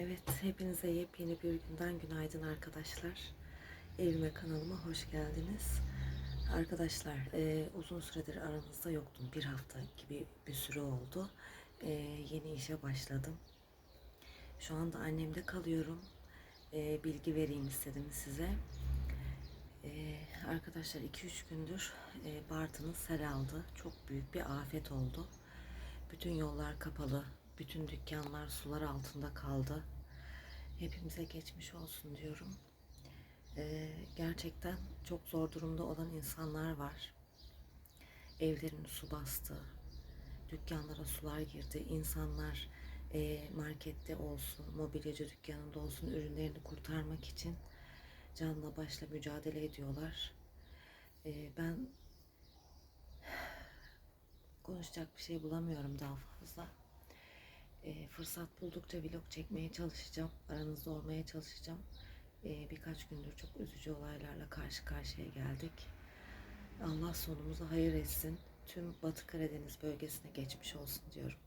Evet, hepinize yepyeni bir günden günaydın arkadaşlar. Evime kanalıma hoş geldiniz. Arkadaşlar, e, uzun süredir aranızda yoktum. Bir hafta gibi bir süre oldu. E, yeni işe başladım. Şu anda annemde kalıyorum. E, bilgi vereyim istedim size. E, arkadaşlar 2-3 gündür e, Bartın'ı sel aldı. Çok büyük bir afet oldu. Bütün yollar kapalı. Bütün dükkanlar sular altında kaldı. Hepimize geçmiş olsun diyorum. Ee, gerçekten çok zor durumda olan insanlar var. Evlerini su bastı. Dükkanlara sular girdi. İnsanlar e, markette olsun, mobilyacı dükkanında olsun ürünlerini kurtarmak için canla başla mücadele ediyorlar. Ee, ben konuşacak bir şey bulamıyorum daha fazla. E, fırsat buldukça vlog çekmeye çalışacağım. Aranızda olmaya çalışacağım. E, birkaç gündür çok üzücü olaylarla karşı karşıya geldik. Allah sonumuzu hayır etsin. Tüm Batı Karadeniz bölgesine geçmiş olsun diyorum.